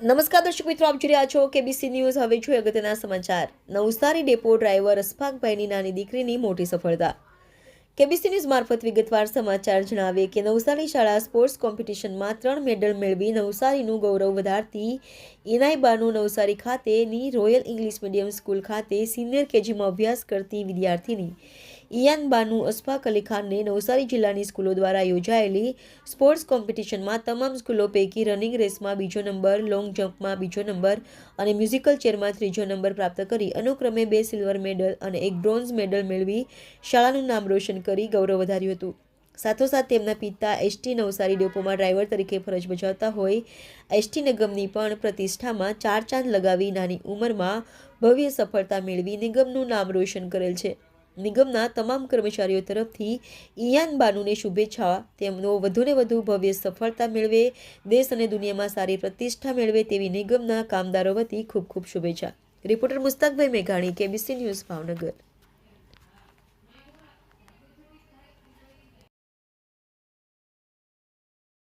નમસ્કાર દર્શક મિત્રો, આપ જોઈ રહ્યા છો કેબીસી ન્યૂઝ હવે જોઈએ અગત્યના સમાચાર. નવસારી ડેપો ડ્રાઈવર અશફાકભાઈની નાની દીકરીની મોટી સફળતા. કેબીસી ન્યૂઝ મારફત વિગતવાર સમાચાર જણાવે કે નવસારી શાળા સ્પોર્ટ્સ કોમ્પિટિશનમાં ત્રણ મેડલ મેળવી નવસારીનું ગૌરવ વધારતી ઇનાયબાનુ નવસારી ખાતેની રોયલ ઇંગ્લિશ મીડિયમ સ્કૂલ ખાતે સિનિયર કેજીમાં અભ્યાસ કરતી વિદ્યાર્થીની ઇયાન બાનુ અશફાક અલી ખાનને નવસારી જિલ્લાની સ્કૂલો દ્વારા યોજાયેલી સ્પોર્ટ્સ કોમ્પિટિશનમાં તમામ સ્કૂલો પૈકી રનિંગ રેસમાં બીજો નંબર, લોંગ જમ્પમાં બીજો નંબર અને મ્યુઝિકલ ચેરમાં ત્રીજો નંબર પ્રાપ્ત કરી. અનુક્રમે બે સિલ્વર મેડલ અને એક બ્રોન્ઝ મેડલ મેળવી શાળાનું નામ રોશન કરી ગૌરવ વધાર્યું હતું. સાથોસાથ તેમના પિતા એસટી નવસારી ડેપોમાં ડ્રાઈવર તરીકે ફરજ બજાવતા હોય એસટી નિગમની પણ પ્રતિષ્ઠામાં ચાર ચાંદ લગાવી નાની ઉંમરમાં ભવ્ય સફળતા મેળવી નિગમનું નામ રોશન કરેલ છે. નિગમના તમામ કર્મચારીઓ તરફથી ઇયાન બાનુને શુભેચ્છા. તેમનો વધુને વધુ ભવ્ય સફળતા મેળવે, દેશ અને દુનિયામાં સારી પ્રતિષ્ઠા મેળવે તેવી નિગમના કામદારો વતી ખૂબ ખૂબ શુભેચ્છા. રિપોર્ટર મુસ્તાકભાઈ મેઘાણી, કેબીસી ન્યૂઝ ભાવનગર.